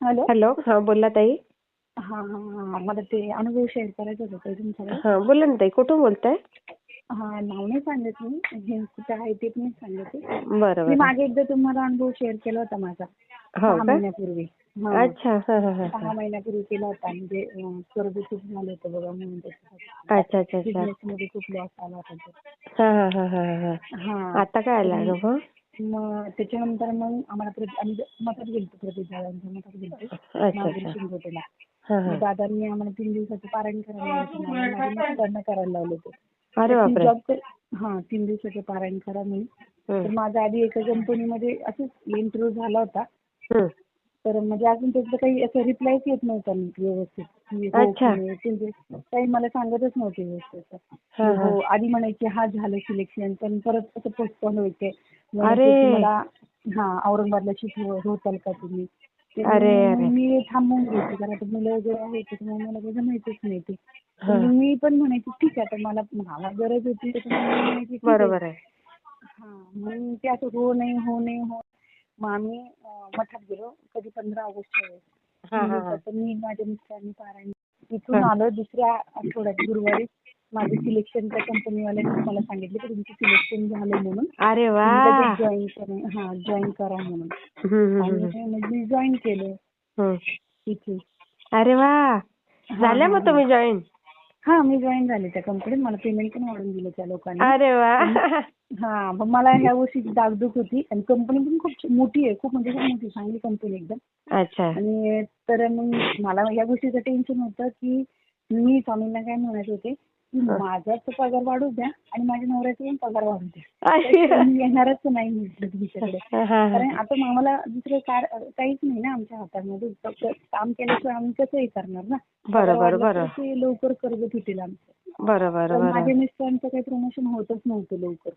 Hello? Hello हा बोला ताई. हा मला ते अनुभव शेअर करायचा होता ताई तुमच्याकडे. हा बोला ना ताई कुठून बोलताय? हा नाव नाही सांगत मी हे कुठे आहे ते पण नाही सांगत मी. बरं मागे एकदा तुम्हाला अनुभव शेअर केला होता माझा. हो सहा का? महिन्यापूर्वी. हा. अच्छा हा हा हा सहा महिन्यापूर्वी केला होता म्हणजे अं, कर्ज खूप झालं होतं बघा म्हणून अच्छा अच्छा अच्छा. बिझनेस मध्ये खूप लॉस आला होता. हा हा हा हा हा हा. आता काय आला मग त्याच्यानंतर मग आम्हाला प्रति आम्ही मठात गेलतो प्रतिदादांच्या मठात गेलतो. शिंगोटेला हा मग दादांनी आम्हाला तीन दिवसाचं पारायण करायला लावलं होतं. मला माझ्या मिस्टरांना करायला लावलं होतं. अरे बापरे. जॉब कर हा तीन दिवसाचं पारायण करा म्हणून. तर हम्म, माझा आधी एका कंपनीमध्ये असंच इंटरव्ह्यू झाला होता. हम्म. तर म्हणजे अजून त्याचं काही असं रिप्लायच येत नव्हता नीट व्यवस्थित की हो अच्छा. की नाही. काही मला सांगतच नव्हते व्यवस्थित हा, की हा. हो आधी म्हणायचे हा झालं सिलेक्शन पण परत असं पोस्टपोन व्हायचे अरे. म्हणायचे तुम्हाला हा औरंगाबादला शिफ्ट होताल का तुम्ही अरे, मग अरे. मी थांबून घ्यायचे कारण आता मुलं वगैरे आहेत त्याच्यामुळे मला काही जमायचंच नाही ते हा. तर मी पण म्हणायचे ठीक आहे आता मला मला गरज होती त्याच्यामुळे मी म्हणायचे ठीक आहे बरोबर आहे हा म्हणून ते असं हो नाही हो नाही हो मग आम्ही मठात गेलो. कधी पंधरा ऑगस्टच्या वेळेस. हा, हा, हा. दिवसाचं मी माझ्या मिस्टरांनी पारायण तिथून हा. आलो दुसऱ्या आठवड्यात गुरुवारी. माझं सिलेक्शन त्या कंपनीवाल्यांनी मला सांगितलं की तुमचं सिलेक्शन झालंय म्हणून. अरे वा. जॉईन करा. हा जॉईन करा म्हणून. आणि मग मी जॉईन केलं. तिथे अरे वा. झाल्या मग तुम्ही जॉईन हा मी जॉईन झाले त्या कंपनीत मला पेमेंट पण वाढवून दिलं त्या लोकांनी. अरे वा. हा मग मला ह्या वर्षीची दागदुख होती आणि कंपनी पण खूप मोठी आहे खूप म्हणजे खूप मोठी चांगली कंपनी एकदम. अच्छा. आणि तर मग मला या गोष्टीचं टेन्शन होतं की मी स्वामींना काय म्हणत होते की माझा तर पगार वाढू द्या आणि माझ्या नवऱ्याचा पण पगार वाढू द्या. मी येणारच नाही म्हटलं तुमच्याकडे. कारण. आता आम्हाला दुसरं कार काहीच नाही ना आमच्या हातामध्ये. काम केल्याशिवाय आम्ही कसंही करणार ना? बरोबर, लवकर कर्ज फिटेल आमचं. बरोबर माझ्या मिस्टरांचं काही प्रमोशन होतच नव्हतं लवकर.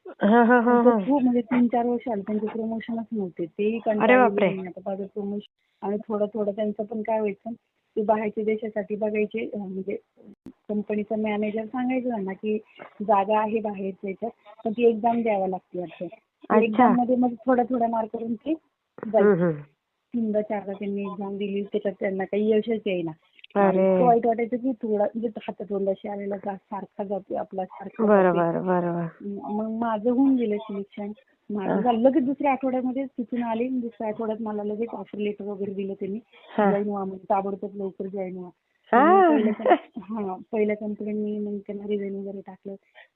खूप म्हणजे तीन चार वर्ष आले त्यांचे प्रमोशनच नव्हते. तेही आता. माझं प्रमोशन आणि थोडं थोडं त्यांचं पण काय व्हायचं ते बाहेरच्या देशासाठी बघायचे म्हणजे कंपनीचा मॅनेजर सांगायचं त्यांना की जागा आहे बाहेरच्या याच्यात पण ती एक्झाम द्यावी लागते वाटतं अच्छा. एक्झाममध्ये मग थोड्या थोड्या मार्क करून ते जायचं. तीनदा चारदा त्यांनी एक्झाम दिली त्याच्यात त्यांना काही यशच येईना. इतकं वाईट वाटायचं की थोडा म्हणजे हातातोंडाशी आलेला घास सारखा जातोय आपला सारखा. बरोबर बरोबर. मग माझं होऊन गेलं सिलेक्शन माझं झालं. लगेच दुसऱ्या आठवड्यामध्ये तिथून आले. दुसऱ्या आठवड्यात मला लगेच ऑफर लेटर वगैरे दिलं त्यांनी. जॉईन व्हा म्हणून ताबडतोब लवकर जॉईन व्हा. हा. पहिल्या कंपनीने मग त्यांना रिझाईन वगैरे टाकलं.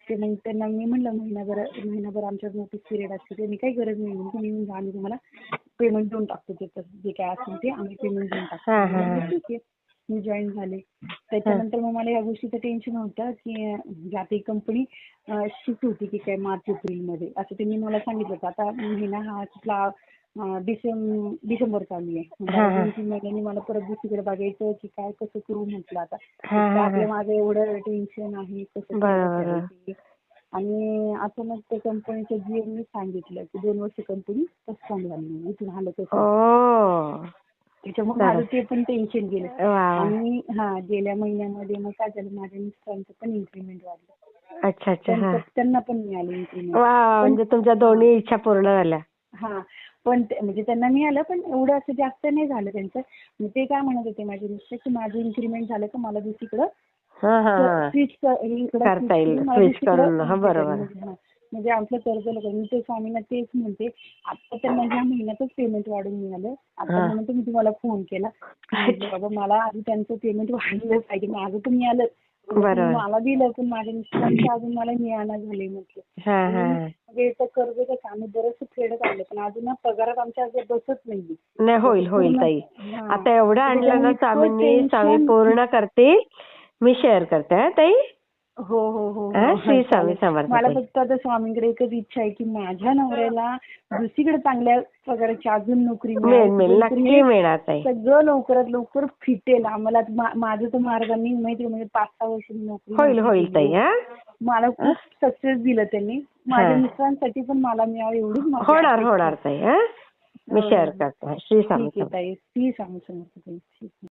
ते मग त्यांना मी म्हणलं महिनाभर महिनाभर आमच्यात नोटीस पिरियड असते. त्यांनी काही गरज नाही म्हणून तुम्ही जा आम्ही तुम्हाला पेमेंट देऊन टाकतो. त्याचं जे काय असेल ते आम्ही पेमेंट देऊन टाकतो. ठीक आहे. मी जॉईन झाले. त्याच्यानंतर मग मला या गोष्टीचं टेन्शन होतं की ही कंपनी शिफ्ट होती की काय मार्च एप्रिलमध्ये असं त्यांनी मला सांगितलं होतं. आता महिना हा कुठला डिसेंबर चालू आहे. म्हणजे तीन महिन्यांनी मला परत दुसरीकडे बघायचं की काय कसं करू म्हटलं आता. आपल्या माझं एवढं टेन्शन आहे कसं. आणि मग त्या कंपनीच्या जीएमनी सांगितलं की दोन वर्ष कंपनी सस्पेंड झाली इथून आलं कसं त्याच्यामुळे. माझं ते पण टेन्शन गेलं. आणि हा गेल्या महिन्यामध्ये मग काय झालं माझ्या मिस्टरांचं पण इन्क्रीमेंट वाढलं. अच्छा अच्छा हा. त्यांचं त्यांना पण मिळालं इन्क्रीमेंट वा म्हणजे तुमच्या दोन्ही इच्छा पूर्ण झाल्या. हा पण ते- म्हणजे त्यांना मिळालं पण एवढं असं जास्त नाही झालं त्यांचं. मग ते काय म्हणत होते माझे मिस्टर की माझं इन्क्रीमेंट झालं का मला दुसरीकडं हा हा हा. स्विच करता येईल, मला दुसरीकडं करून, हा, म्हणजे बरोबर. म्हणजे. म्हणजे आमचं कर्ज लोक मी ते स्वामींना तेच म्हणते. आता तर ह्या महिन्यातच पेमेंट वाढून मिळालं आता. म्हणून तुम्ही तुम्हाला फोन केला. बाबा मला आधी त्यांचं पेमेंट वाढलं पाहिजे. माझं तर मिळालं बरोबर. तुम्ही मला दिलं पण माझ्या मिस्टरांचं अजून मला मिळालं झाले म्हटलं. म्हणजे तर कर्ज कसं आम्ही बरंचसं फेडत आलं पण अजून ना पगारात आमच्या आज बसत नाही नाही होईल होईल ताई. आता एवढं आणलं ना स्वामींनी स्वामी पूर्ण करतील. मी शेअर करते ताई. हो हो हो हा. श्री स्वामी. समर्थ मला. फक्त आता स्वामींकडे एकच इच्छा आहे की माझ्या नवऱ्याला दुसरीकडे चांगल्या पगाराची अजून नोकरी मिळणार सगळं लवकरात लवकर फिटेल आम्हाला माझं तर मार्गाने माहिती म्हणजे पाच सहा वर्ष नोकरी होईल होईल. हा मला खूप सक्सेस दिलं त्यांनी माझ्या. मिस्टरांसाठी पण मला मिळावं एवढीच होणार होणार. ताई हा मी शेअर हो. करते श्री स्वामी ठीक आहे समर्थ